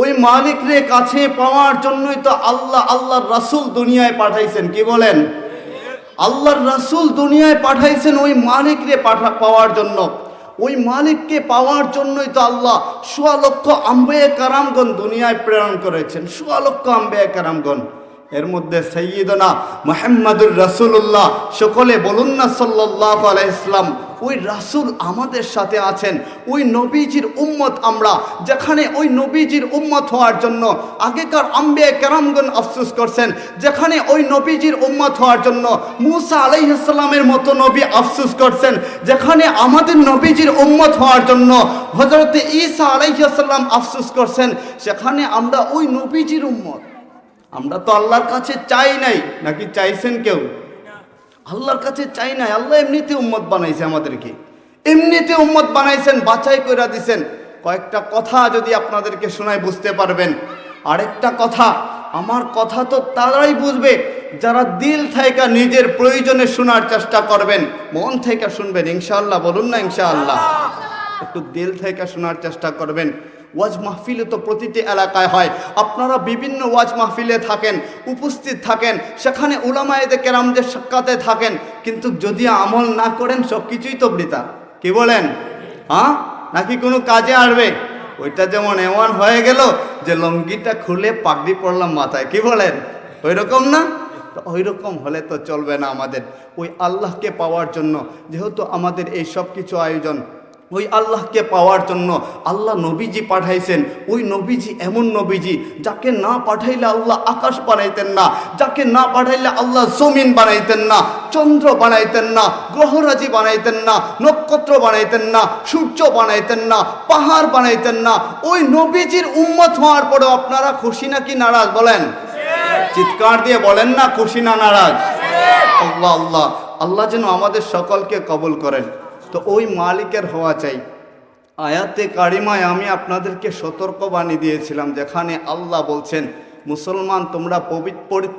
ওই মালিকরে কাছে পাওয়ার জন্যই তো আল্লাহ আল্লাহর রাসুল দুনিয়ায় পাঠাইছেন, কি বলেন? আল্লাহর রাসূল দুনিয়ায় পাঠাইছেন ওই মালিকরে পাঠা, পাওয়ার জন্য। ওই মালিককে পাওয়ার জন্যই তো আল্লাহ সোয়া লক্ষ আম্বে কারামগণ দুনিয়ায় প্রেরণ করেছেন, সোয়া লক্ষ আম্বে কারামগণ। এর মধ্যে সৈয়দনা মোহাম্মদুর রাসূলুল্লাহ, সকলে বলুন না সাল্লাল্লাহু আলাইহি ইসলাম ওই রাসূল আমাদের সাথে আছেন। ওই নবীজির উম্মত আমরা। যেখানে ওই নবীজির উম্মত হওয়ার জন্য আগেকার আম্বে কেরামগণ আফসুস করছেন। যেখানে ওই নবীজির উম্মত হওয়ার জন্য মুসা আলাইহিসসালামের মতো নবী আফসুস করছেন। যেখানে আমাদের নবীজির উম্মত হওয়ার জন্য হজরত ঈসা আলাইহিসসালাম আফসুস করছেন। সেখানে আমরা ওই নবীজির উম্মত। আমরা তো আল্লাহর কাছে চাই নাই। নাকি চাইছেন কেউ? আল্লাহর কাছে চাই নাই আল্লাহ এমনিতে উম্মত বানাইছে আমাদেরকে। এমনিতে উম্মত বানাইছেন বাছাই করে দিছেন। কয়েকটা কথা যদি আপনাদেরকে শোনায় বুঝতে পারবেন। আরেকটা কথা আমার কথা তো তারাই বুঝবে যারা দিল থেকে নিজের প্রয়োজনে শোনার চেষ্টা করবেন। মন থেকে শুনবেন ইনশাআল্লাহ বলুন না ইনশাআল্লাহ। একটু দিল থেকে শোনার চেষ্টা করবেন। ওয়াজ মাহফিলে তো প্রতিটি এলাকায় হয়। আপনারা বিভিন্ন ওয়াজ মাহফিলে থাকেন, উপস্থিত থাকেন, সেখানে উলামায়েদে কেরামদের সাক্ষাতে থাকেন, কিন্তু যদি আমল না করেন সব কিছুই তো বৃতা কি বলেন? হ্যাঁ? নাকি কোনো কাজে আসবে? ওইটা যেমন এমন হয়ে গেল যে লঙ্গিটা খুলে পাগড়ি পড়লাম মাথায়। কি বলেন? ওই রকম না? ওই রকম হলে তো চলবে না আমাদের। ওই আল্লাহকে পাওয়ার জন্য, যেহেতু আমাদের এই সব কিছু আয়োজন ওই আল্লাহকে পাওয়ার জন্য আল্লাহ নবীজি পাঠাইছেন। ওই নবীজি এমন নবীজি যাকে না পাঠাইলে আল্লাহ আকাশ বানাইতেন না, যাকে না পাঠাইলে আল্লাহ জমিন বানাইতেন না, চন্দ্র বানাইতেন না, গ্রহরাজি বানাইতেন না, নক্ষত্র বানাইতেন না, সূর্য বানাইতেন না, পাহাড় বানাইতেন না। ওই নবীজির উম্মত হওয়ার পরেও আপনারা খুশি নাকি নারাজ বলেন? চিৎকার দিয়ে বলেন না খুশি না নারাজ? আল্লাহ আল্লাহ আল্লাহ যেন আমাদের সকলকে কবল করেন। তো ওই মালিকের হওয়া চাই। আয়াতে কারিমায় আমি আপনাদেরকে সতর্কবাণী দিয়েছিলাম যেখানে আল্লাহ বলছেন মুসলমান, তোমরা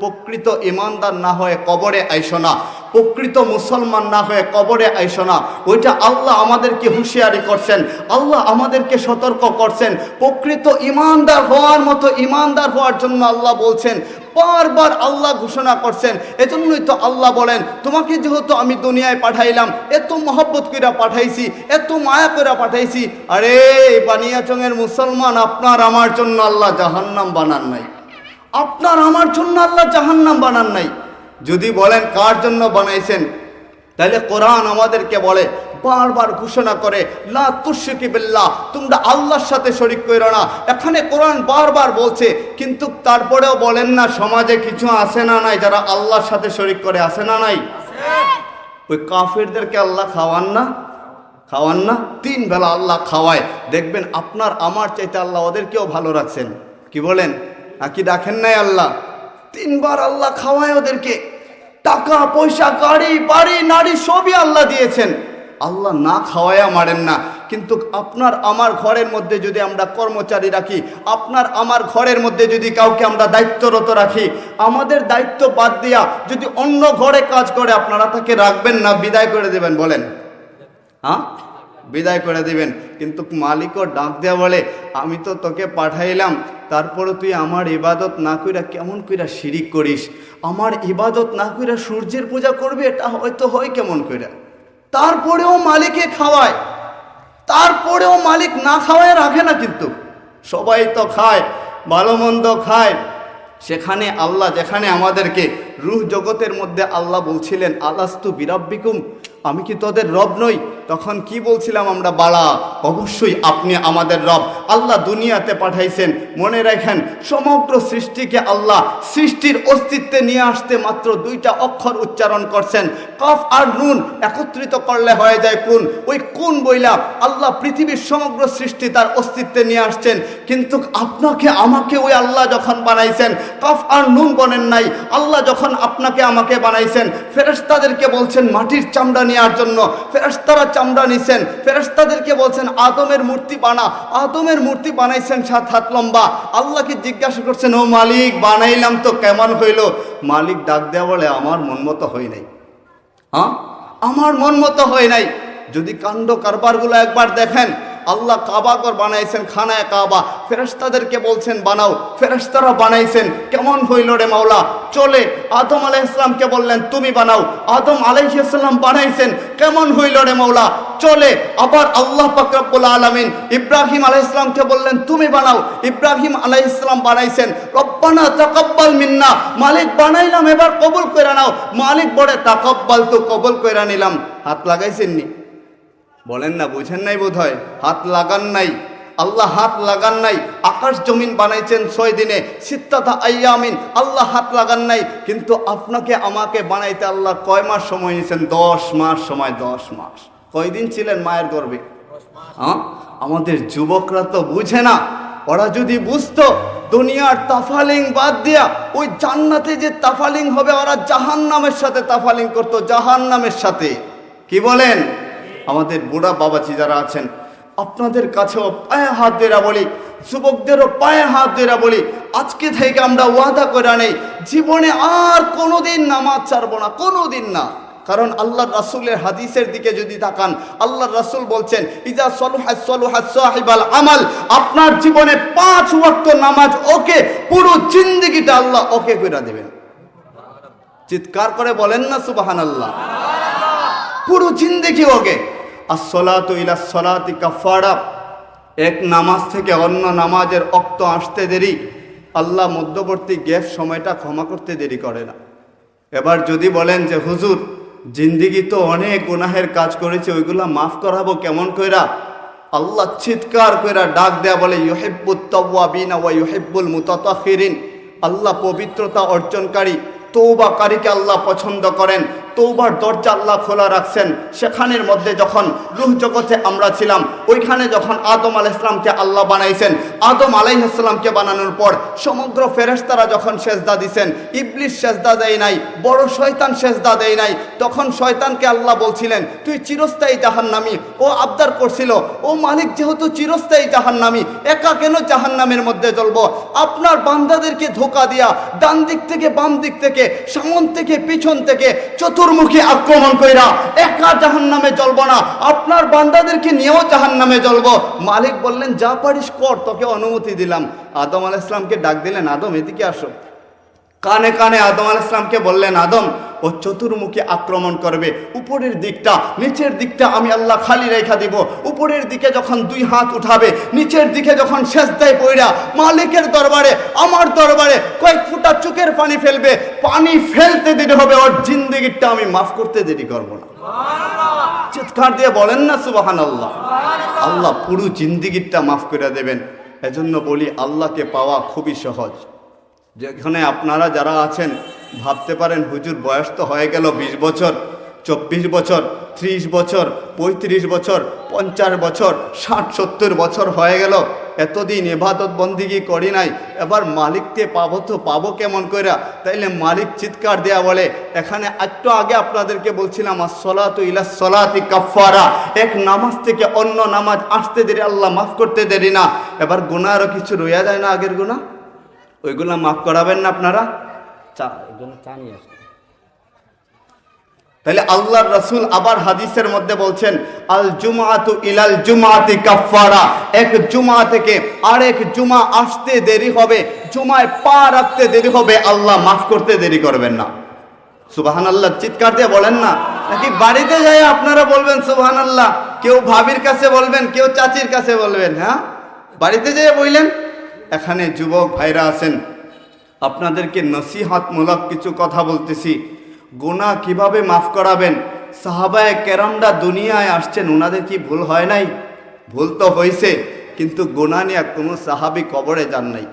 প্রকৃত ইমানদার না হয়ে কবরে আইসো না। প্রকৃত মুসলমান না হয়ে কবরে আইসো না। ওইটা আল্লাহ আমাদেরকে হুঁশিয়ারি করছেন। আল্লাহ আমাদেরকে সতর্ক করছেন। প্রকৃত ইমানদার হওয়ার মতো ইমানদার হওয়ার জন্য আল্লাহ বলছেন, বারবার আল্লাহ ঘোষণা করছেন। এজন্যই তো আল্লাহ বলেন, তোমাকে যেহেতু আমি দুনিয়ায় পাঠাইলাম, এত মহব্বত কইরা পাঠাইছি, এত মায়া কইরা পাঠাইছি, আরে বানিয়াচঙের মুসলমান আপনার আমার জন্য আল্লাহ জাহান্নাম বানান নাই। আপনার আমার জন্য আল্লাহ জাহান্নাম বানান নাই। যদি বলেন কার জন্য বানাইছেন, তাহলে কোরআন আমাদেরকে বলে, বারবার ঘোষণা করে, লা তুশরিকি বিল্লাহ, তোমরা আল্লাহর সাথে শরিক করো না। এখানে কোরআন বারবার বলছে, কিন্তু তারপরেও বলেন না, সমাজে কিছু আছে না নাই? যারা আল্লাহর সাথে শরিক করে, আছে না নাই? ওই কাফেরদেরকে আল্লাহ খাওয়ান না খাওয়ান না, তিন বেলা আল্লাহ খাওয়ায়। দেখবেন আপনার, আমার চাইতে আল্লাহ ওদেরকেও ভালো রাখছেন। কি বলেন? নাকি রাখেন নাই আল্লাহ? তিনবার আল্লাহ খাওয়ায় ওদেরকে। টাকা, পয়সা, গাড়ি, বাড়ি, নারী, সবই আল্লাহ দিয়েছেন। আল্লাহ না খাওয়ায়া মারেন না। কিন্তু আপনার আমার ঘরের মধ্যে যদি আমরা কর্মচারী রাখি, আপনার আমার ঘরের মধ্যে যদি কাউকে আমরা দায়িত্বরত রাখি, আমাদের দায়িত্ব বাদ দিয়া যদি অন্য ঘরে কাজ করে, আপনারা তাকে রাখবেন না, বিদায় করে দেবেন, বলেন। হ্যাঁ? বিদায় করে দিবেন। কিন্তু মালিকও ডাক দেওয়া বলে, আমি তো তোকে পাঠাইলাম তারপরে তুই আমার ইবাদত না কইরা কেমন কইরা শিরিক করিস? আমার ইবাদত না কইরা সূর্যের পূজা করবে, এটা হয়তো হয় কেমন কইরা? তারপরেও মালিকে খাওয়ায়। তারপরেও মালিক না খাওয়ায় রাখে না কিন্তু। সবাই তো খায়, ভালো মন্দ খায়। সেখানে আল্লাহ, যেখানে আমাদেরকে রুহ জগতের মধ্যে আল্লাহ বলছিলেন, আলাস্তু বিরাব্বিকুম, আমি কি তোদের রব নই? তখন কি বলছিলাম আমরা, বালা, অবশ্যই আপনি আমাদের রব। আল্লাহ দুনিয়াতে পাঠাইছেন। মনে রাখেন, সমগ্র সৃষ্টিকে আল্লাহ সৃষ্টির অস্তিত্বে নিয়ে আসতে মাত্র দুইটা অক্ষর উচ্চারণ করছেন। কফ আর নুন একত্রিত করলে হয়ে যায় কোন? ওই কোন বইলা আল্লাহ পৃথিবীর সমগ্র সৃষ্টি তার অস্তিত্বে নিয়ে আসছেন। কিন্তু আপনাকে, আমাকে ওই আল্লাহ যখন বানাইছেন, কফ আর নুন বনেন নাই, আল্লাহ যখন আপনাকে আমাকে বানাইছেন, ফেরেশতাদেরকে বলছেন মাটির চামড়া নেওয়ার জন্য। ফেরেশতারা চামড়া নিছেন। ফেরেশতাদেরকে বলছেন, আদমের মূর্তি বানা। আদমের মূর্তি বানাইছেন সাত হাত লম্বা। আল্লাহকে জিজ্ঞাসা করছেন, ও মালিক, বানাইলাম তো কেমন হইল? মালিক ডাক দেওয়া বলে, আমার মন মতো হয় নাই। হ্যাঁ? আমার মন মতো হয় নাই। যদি কাণ্ড কারবারগুলো একবার দেখেন আল্লাহ কাবাগর বানাইছেন, খানায় কাবা। ফেরেস্তাদেরকে বলছেন, বানাও। ফেরেস্তারা বানাইছেন। কেমন হইল রে মাওলা? চলে, আদম আলাহ ইসলামকে বললেন, তুমি বানাও। আদম আলাইসাল্লাম বানাইছেন। কেমন হইল রে মাওলা? চলে, আবার আল্লাহ পাকরাবুল আলমিন ইব্রাহিম আলাহ ইসলামকে বললেন, তুমি বানাও। ইব্রাহিম আলাহ ইসলাম বানাইছেন। রব্বানা তাকাব্বাল মিন্না। মালিক, বানাইলাম, এবার কবুল করে নাও। মালিক বলে, তাকাব্বাল তো কবুল করে নিলাম। হাত লাগাইছেন নি? বলেন না, বুঝেন নাই বোধ হয় হাত লাগান নাই। আল্লাহ হাত লাগান নাই। আকাশ জমিন বানাইছেন ছয় দিনে। সিত্তাতা আইয়ামিন আল্লাহ হাত লাগান নাই। কিন্তু আপনাকে, আমাকে বানাইতে আল্লাহ কয় মাস সময় নিয়েছেন? দশ মাস সময়, দশ মাস। কয়দিন ছিলেন মায়ের গর্বে হ্যাঁ? আমাদের যুবকরা তো বুঝে না। ওরা যদি বুঝতো, দুনিয়ার তাফালিং বাদ দিয়া, ওই জান্নাতে যে তাফালিং হবে, ওরা জাহান নামের সাথে তাফালিং করতো জাহান নামের সাথে। কি বলেন? আমাদের বুড়া বাবাজি যারা আছেন, আপনাদের কাছেও পায়ে হাত দেরা বলি, যুবকদেরও পায়ে হাত দেরা বলি, আজকে থেকে আমরা ওয়াদা করে নেই, জীবনে আর কোনোদিন নামাজ ছাড়বো না, কোনোদিন না। কারণ আল্লাহ রাসূলের হাদিসের দিকে যদি তাকান, আল্লাহ রাসূল বলছেন, ইজা সলুহা সলুহা সাহিবাল আমাল আপনার জীবনে পাঁচ ওয়াক্ত নামাজ ওকে, পুরো জিন্দগিটা আল্লাহ ওকে করে দেবেন। চিৎকার করে বলেন না সুবাহান আল্লাহ পুরো জিন্দেগি ওকে। আর সলাতু ইলা সলাতি কাফারা এক নামাজ থেকে অন্য নামাজের অক্ত আসতে দেরি। আল্লাহ মধ্যবর্তী গ্যাপ সময়টা ক্ষমা করতে দেরি করে না। এবার যদি বলেন যে, হুজুর, জিন্দিগি তো অনেক গুনাহের কাজ করেছে, ওইগুলা মাফ করাবো কেমন কইরা? আল্লাহ চিৎকার কইরা ডাক দেয়া বলে, ইউহিব্বুত তাওয়াবিন ওয়া ইউহিব্বুল মুতাতাখিরিন। আল্লাহ পবিত্রতা অর্জনকারী তৌবাকারীকে আল্লাহ পছন্দ করেন। তৌবার দরজা আল্লাহ খোলা রাখছেন, সেখানের মধ্যে যখন রুহ জগতে আমরা ছিলাম, ওইখানে যখন আদম আলাহ ইসলামকে আল্লাহ বানাইছেন, আদম আলাইহাল্লামকে বানানোর পর সমগ্র ফেরেশতারা যখন সেজদা দিছেন ইবলিশ সেজদা দেয় নাই, বড় শয়তান সেজদা দেয় নাই, তখন শয়তানকে আল্লাহ বলছিলেন, তুই চিরস্থায়ী জাহান্নামী, ও আবদার করছিল, ও মালিক যেহেতু চিরস্থায়ী জাহান্নামী, একা কেন জাহান্নামের মধ্যে জ্বলব? আপনার বান্দাদেরকে ধোকা দিয়া ডান দিক থেকে বাম দিক থেকে, সামন থেকে পিছন থেকে চতুর্মুখী আক্রমণ কইরা একা জাহান নামে চলবো না। আপনার বান্দাদেরকে নিয়েও জাহান নামে চলবো মালিক বললেন, যা পারিস কর, তোকে অনুমতি দিলাম। আদম আলাহ ইসলামকে ডাক দিলেন, আদম, এদিকে আসো। কানে কানে আদম আল ইসলামকে বললেন, আদম ও চতুর্মুখী আক্রমণ করবে। উপরের দিকটা নিচের দিকটা আমি আল্লাহ খালি রেখা দিব। উপরের দিকে যখন দুই হাত উঠাবে নিচের দিকে যখন শেষদায় পইরা মালিকের দরবারে আমার দরবারে কয়েক ফুটা চোখের পানি ফেলবে। পানি ফেলতে দেরি হবে ওর জিন্দগিটা আমি মাফ করতে দেরি করব না। চিৎকার দিয়ে বলেন না সুবাহান আল্লাহ আল্লাহ পুরো জিন্দিগিটা মাফ করে দেবেন। এজন্য বলি আল্লাহকে পাওয়া খুবই সহজ। যেখানে আপনারা যারা আছেন ভাবতে পারেন, হুজুর, বয়স তো হয়ে গেল বিশ বছর, চব্বিশ বছর, ত্রিশ বছর, পঁয়ত্রিশ বছর, পঞ্চাশ বছর, ষাট, সত্তর বছর হয়ে গেল। এতদিন এবাদত বন্দিগি করি নাই, এবার মালিককে পাবো তো পাবো কেমন কইরা? তাইলে মালিক চিৎকার দেয়া বলে, এখানে একটু আগে আপনাদেরকে বলছিলাম আসলাতু ইলা সলাতি কাফারা এক নামাজ থেকে অন্য নামাজ আসতে দেরি, আল্লাহ মাফ করতে দেরি না। এবার গুণা আরও কিছু রইয়া যায় না আগের গুণা ওইগুলো মাফ করাবেন না আপনারা? তাহলে আল্লাহর রসুল আবার হাদিসের মধ্যে বলছেন, আল জুমাতু ইলাল জুমাতি কাফারা এক জুমা থেকে আরেক জুমা আসতে দেরি হবে, জুমায় পা রাখতে দেরি হবে, আল্লাহ মাফ করতে দেরি করবেন না। সুবাহান আল্লাহ চিৎকার দিয়ে বলেন না। নাকি বাড়িতে যাই আপনারা বলবেন সুবাহান আল্লাহ কেউ ভাবির কাছে বলবেন, কেউ চাচির কাছে বলবেন হ্যাঁ? বাড়িতে যেয়ে বললেন, এখানে যুবক ভাইরা আছেন। আপনাদেরকে নসিহাতমূলক কিছু কথা বলতেছি। গোনা কীভাবে মাফ করাবেন? সাহাবায় কেরামরা দুনিয়ায় আসছেন ওনাদের কি ভুল হয় নাই? ভুল তো হয়েছে কিন্তু গোনা নিয়ে কোনো সাহাবি কবরে যান নাই।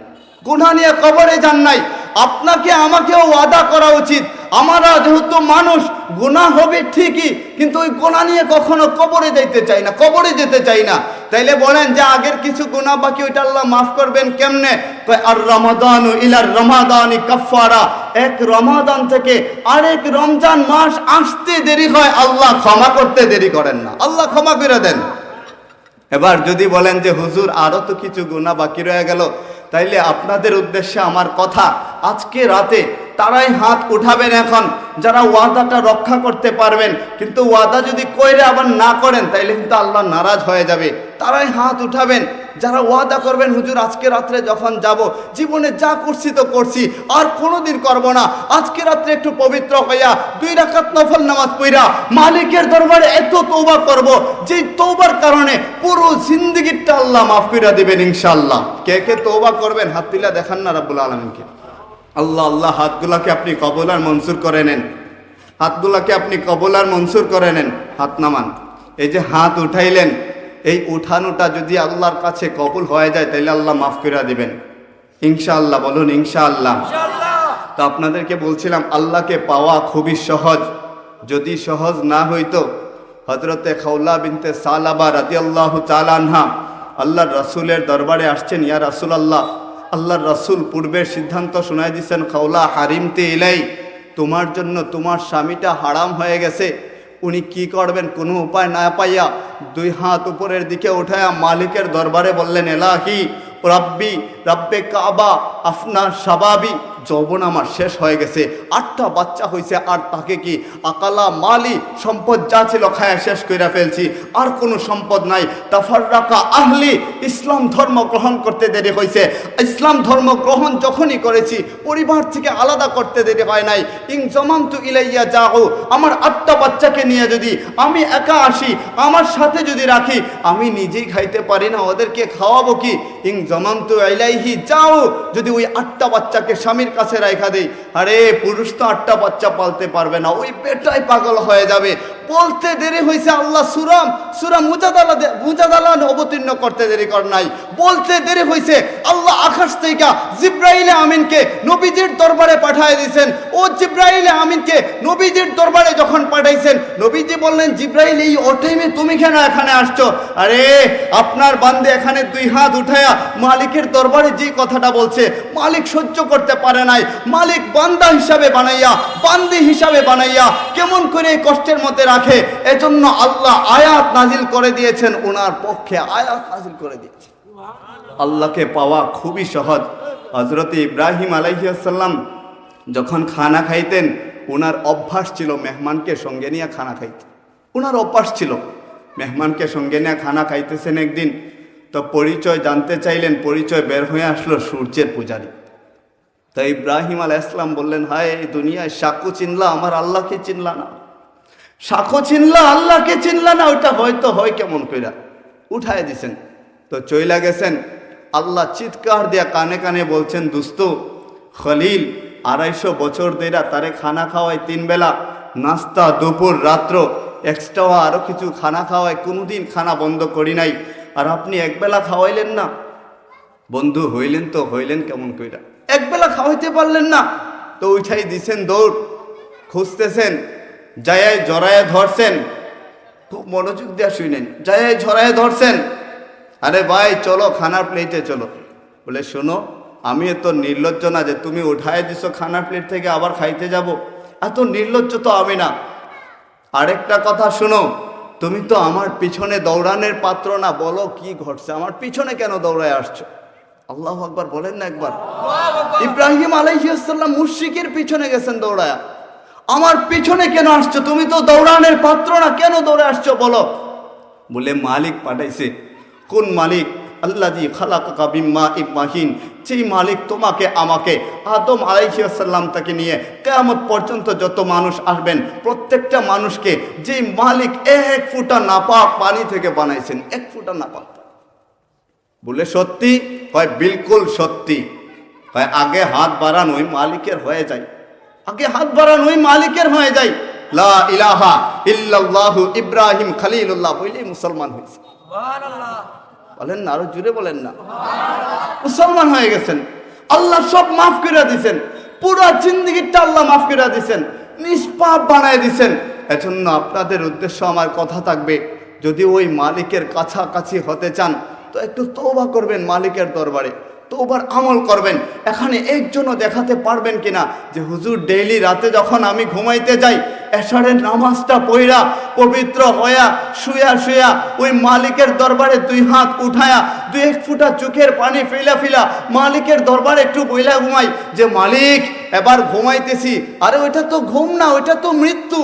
গোনা নিয়ে কবরে যান নাই। আপনাকে, আমাকেও ওয়াদা করা উচিত। আমরা যেহেতু মানুষ গোনা হবে ঠিকই, কিন্তু ওই গোনা নিয়ে কখনো কবরে যেতে চাই না, কবরে যেতে চাই না। তাইলে বলেন যে আগের কিছু গুণা বাকি, ওইটা আল্লাহ মাফ করবেন কেমনে? আর রমাদান ইলার রমাদানি কাফারা এক রমাদান থেকে আরেক রমজান মাস আসতে দেরি হয়, আল্লাহ ক্ষমা করতে দেরি করেন না। আল্লাহ ক্ষমা করে দেন। এবার যদি বলেন যে, হুজুর আরও তো কিছু গুণা বাকি রয়ে গেল। তাইলে আপনাদের উদ্দেশ্যে আমার কথা, আজকে রাতে তারাই হাত উঠাবেন এখন। যারা ওয়াদাটা রক্ষা করতে পারবেন, কিন্তু ওয়াদা যদি কইরে আবার না করেন, তাইলে কিন্তু আল্লাহ নারাজ হয়ে যাবে। তারাই হাত উঠাবেন। যারা ওয়াদা করবেন, হুজুর, আজকে রাত্রে যখন যাব, জীবনে যা করছি তো করছি, আর কোনোদিন করব না। আজকে রাত্রে একটু পবিত্র হইয়া দুই রাকাত নফল নামাজ পইরা মালিকের দরবারে এত তৌবা করব, যেই তৌবার কারণে পুরো জিন্দগিটা আল্লাহ মাফ কইরা দিবেন ইনশাআল্লাহ। কে কে তৌবা করবেন, হাত তুলা দেখান না রাব্বুল আলামিনকে। আল্লাহ আল্লাহ হাতগুলাকে আপনি কবল আর মনসুর করে নেন। হাতগুলাকে আপনি কবল আর মনসুর করে নেন। হাত নামান। এই যে হাত উঠাইলেন এই উঠানোটা যদি আল্লাহর কাছে কবুল হয়ে যায় তাহলে আল্লাহ মাফ করে দিবেন। ইনশাআল্লাহ বলুন ইনশাআল্লাহ। তো আপনাদেরকে বলছিলাম আল্লাহকে পাওয়া খুবই সহজ। যদি সহজ না হইতো হজরতে খাউলা বিনতে সালাবা রাতি আল্লাহ চালানহা আল্লাহর রাসুলের দরবারে আসছেন ইয়া রাসুল আল্লাহ আল্লাহর রাসুল পূর্বের সিদ্ধান্ত শোনাই দিচ্ছেন খাওলা হারিমতে এলাই তোমার জন্য তোমার স্বামীটা হারাম হয়ে গেছে। উনি কি করবেন? কোনো উপায় না পাইয়া দুই হাত উপরের দিকে উঠায়া মালিকের দরবারে বললেন, এলাহি রাব্বি, রাব্বে কাবা, আফনা সাবাবি যৌবন আমার শেষ হয়ে গেছে। আটটা বাচ্চা হয়েছে, আর তাকে কি আকালা মালি সম্পদ যা ছিল খায়া শেষ কইরা ফেলছি? আর কোনো সম্পদ নাই। তাফাররাকা আহলি ইসলাম ধর্ম গ্রহণ করতে দেরি হয়েছে ইসলাম ধর্ম গ্রহণ যখনই করেছি, পরিবার থেকে আলাদা করতে দেরি হয় নাই। ইং জমান্তু ইলাইয়া যাও, আমার আটটা বাচ্চাকে নিয়ে যদি আমি একা আসি, আমার সাথে যদি রাখি, আমি নিজেই খাইতে পারি না, ওদেরকে খাওয়াবো কি? ইং জমান্তু ইলাইহি যাও, যদি ওই আটটা বাচ্চাকে স্বামীর কাছে রাখা দেই। আরে পুরুষ তো আটটা বাচ্চা পালতে পারবে না, ওই পেটাই পাগল হয়ে যাবে। বলতে দেরি হয়েছে আল্লাহ সুরাম সুরাম মুজাদালা দে- মুজাদালা অবতীর্ণ করতে দেরি কর নাই। বলতে দেরি হয়েছে আল্লাহ আকাশ থেকে জিব্রাইলে আমিনকে নবীজির দরবারে পাঠায় দিয়েছেন। ও জিব্রাইলে আমিনকে নবীজির দরবারে যখন পাঠাইছেন, নবীজি বললেন, জিব্রাইল, এই অটাইমে তুমি কেন এখানে আসছো? আরে, আপনার বান্দে এখানে দুই হাত উঠায়া মালিকের দরবারে যে কথাটা বলছে, মালিক সহ্য করতে পারে নাই। মালিক বান্দা হিসাবে বানাইয়া, বান্দি হিসাবে বানাইয়া কেমন করে এই কষ্টের মধ্যে রাখে। এজন্য আল্লাহ আয়াত নাজিল করে দিয়েছেন ওনার পক্ষে আয়াত নাজিল করে দিয়েছেন। আল্লাহকে পাওয়া খুবই সহজ। হজরত ইব্রাহিম আলাইসাল্লাম যখন খানা খাইতেন ওনার অভ্যাস ছিল মেহমানকে সঙ্গে নিয়ে খানা খাইতেন ওনার অভ্যাস ছিল, মেহমানকে সঙ্গে নিয়ে খানা খাইতেছেন একদিন। তো পরিচয় জানতে চাইলেন, পরিচয় বের হয়ে আসলো সূর্যের পূজারী। তো ইব্রাহিম আলাহ ইসলাম বললেন, হায় দুনিয়ায় সাকু চিনলা, আমার আল্লাহকে চিনলা না। সাকু চিনলা, আল্লাহকে চিনলা না, ওইটা হয়তো হয় কেমন কইরা? উঠায় দিছেন। তো চইলা গেছেন। আল্লাহ চিৎকার দিয়া কানে কানে বলছেন, দুস্ত, খলিল, আড়াইশো বছর দেরা তারে খানা খাওয়ায় তিন বেলা, নাস্তা, দুপুর, রাত্র এক্সট্রা আরও কিছু খানা খাওয়ায় কোনোদিন খানা বন্ধ করি নাই। আর আপনি একবেলা খাওয়াইলেন না? বন্ধু, হইলেন তো, হইলেন কেমন কইরা? একবেলা খাওয়াইতে পারলেন না। তো উঠাই দিছেন দৌড়, খুঁজতেছেন। জায়ায় জড়ায় ধরছেন। খুব মনোযোগ দিয়ে শুনেন। জায়ায় জড়ায় ধরছেন। আরে ভাই চলো খানার প্লেটে চলো। বলে শোনো আমি এত নির্লজ্জ না যে তুমি উঠায় দিছো খানার প্লেট থেকে আবার খাইতে যাব? এত নির্লজ্জ তো আমি না। আরেকটা কথা শোনো তুমি তো আমার পিছনে দৌড়ানোর পাত্র না। বলো কি ঘটছে? আমার পিছনে কেন দৌড়ায় আসছো? আল্লাহ আকবার বলেন না একবার। ইব্রাহিম আলাইসাল্লাম মুশিকের পিছনে গেছেন দৌড়ায়া। আমার পিছনে কেন আসছো? তুমি তো দৌড়ানোর পাত্র না কেন দৌড়ে আসছো বলো? বলে মালিক পাঠাইছে, কোন মালিক? আল্লাহ জি খালাকা বিম্মা ইব্রাহিম। যেই মালিক তোমাকে, আমাকে আদম আলাইসাল্লাম তাকে নিয়ে কেয়ামত পর্যন্ত যত মানুষ আসবেন, প্রত্যেকটা মানুষকে যেই মালিক এক ফুটা নাপাক পানি থেকে বানাইছেন, এক ফুটা নাপাক বলে, সত্যি? হয়, বিলকুল সত্যি। হয়, আগে হাত বাড়ান ওই মালিকের হয়ে যায়। আগে হাত বাড়ান ওই মালিকের হয়ে যায় লা ইলাহা ইল্লাল্লাহু ইব্রাহিম খলিলুল্লাহ বলেই মুসলমান হয়েছে। বলেন না আরও জুড়ে বলেন না। মুসলমান হয়ে গেছেন। আল্লাহ সব মাফ করে দিছেন। পুরো জিন্দগিটা আল্লাহ মাফ করে দিছেন। নিষ্পাপ বানায় দিছেন। এজন্য আপনাদের উদ্দেশ্য আমার কথা থাকবে যদি ওই মালিকের কাছাকাছি হতে চান তো একটু তৌবা করবেন মালিকের দরবারে। তৌবার আমল করবেন, এখানে একজনও দেখাতে পারবেন কিনা? যে হুজুর, ডেইলি রাতে যখন আমি ঘুমাইতে যাই, এশারের নামাজটা পইরা পবিত্র হয়া, শুয়া শুয়া, ওই মালিকের দরবারে দুই হাত উঠায়া, দুই এক ফুটা চোখের পানি ফেলা ফেলা মালিকের দরবারে একটু বইলা ঘুমাই, যে মালিক, এবার ঘুমাইতেছি। আরে ওইটা তো ঘুম না, ওইটা তো মৃত্যু।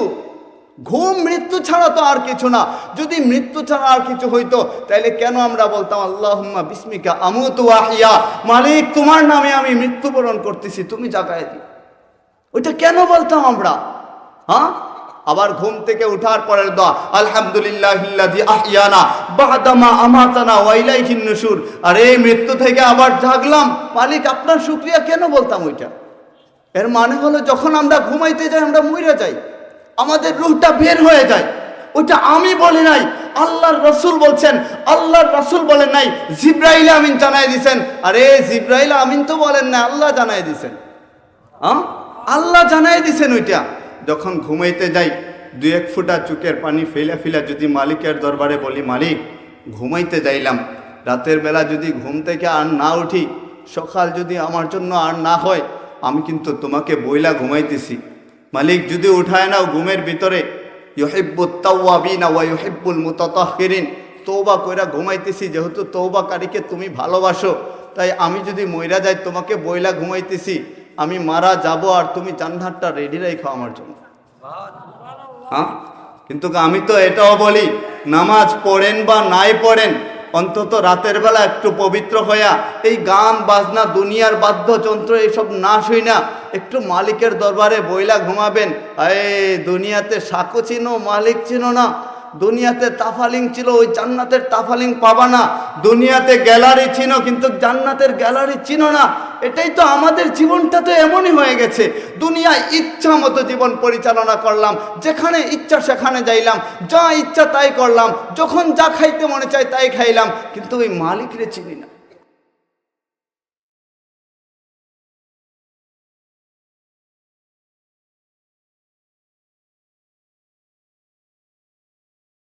ঘুম, মৃত্যু ছাড়া তো আর কিছু না। যদি মৃত্যু ছাড়া আর কিছু হইতো তাহলে কেন আমরা বলতাম, আল্লাহুম্মা বিস্মিকা আমুতু আহিয়া মালিক, তোমার নামে আমি মৃত্যুবরণ করতেছি, তুমি জাগায় দিও। ওইটা কেন বলতাম আমরা? হ্যাঁ? আবার ঘুম থেকে উঠার পরের দোয়া আলহামদুলিল্লাহ আহিয়ানা আমাতানা আর এই মৃত্যু থেকে আবার জাগলাম। মালিক, আপনার শুক্রিয়া কেন বলতাম ওইটা? এর মানে হলো, যখন আমরা ঘুমাইতে যাই, আমরা মরে যাই। আমাদের রুহটা বের হয়ে যায়। ওইটা আমি বলি নাই, আল্লাহর রসুল বলছেন, আল্লাহর রসুল বলেন নাই, জিব্রাইল আমিন জানাই দিছেন। আরে জিব্রাইল আমিন তো বলেন না আল্লাহ জানাই দিছেন। হ্যাঁ আল্লাহ জানাই দিছেন ওইটা। যখন ঘুমাইতে যাই দুই এক ফুটা চুকের পানি ফেলা ফেলা যদি মালিকের দরবারে বলি, মালিক, ঘুমাইতে যাইলাম। রাতের বেলা যদি ঘুম থেকে আর না উঠি, সকাল যদি আমার জন্য আর না হয়, আমি কিন্তু তোমাকে বইলা ঘুমাইতেছি। মালিক যদি উঠায় নাও ঘুমের ভিতরে ইহিব্বুত তাওয়াবিনা ওয়া ইহিব্বুল মুতাতাহহিরিন তৌবা কইরা ঘুমাইতেছি যেহেতু তৌবাকারীকে তুমি ভালোবাসো তাই আমি যদি মইরা যাই তোমাকে বইলা ঘুমাইতেছি আমি মারা যাব আর তুমি জান্নাতটা রেডি রাখো আমার জন্য। হ্যাঁ? কিন্তু আমি তো এটাও বলি নামাজ পড়েন বা নাই পড়েন অন্তত রাতের বেলা একটু পবিত্র হইয়া এই গান, বাজনা, দুনিয়ার বাদ্যযন্ত্র এইসব না শুই না একটু মালিকের দরবারে বইলা ঘুমাবেন। এই দুনিয়াতে সাকু চিনো, মালিক চিনো না। দুনিয়াতে তাফালিং ছিল, ওই জান্নাতের তাফালিং পাবা না। দুনিয়াতে গ্যালারি চিনো কিন্তু জান্নাতের গ্যালারি চিনো না। এটাই তো আমাদের জীবনটা তো এমনই হয়ে গেছে। দুনিয়ায় ইচ্ছা মতো জীবন পরিচালনা করলাম, যেখানে ইচ্ছা সেখানে যাইলাম, যা ইচ্ছা তাই করলাম, যখন যা খাইতে মনে চায় তাই খাইলাম, কিন্তু ওই মালিকরে চিনি না।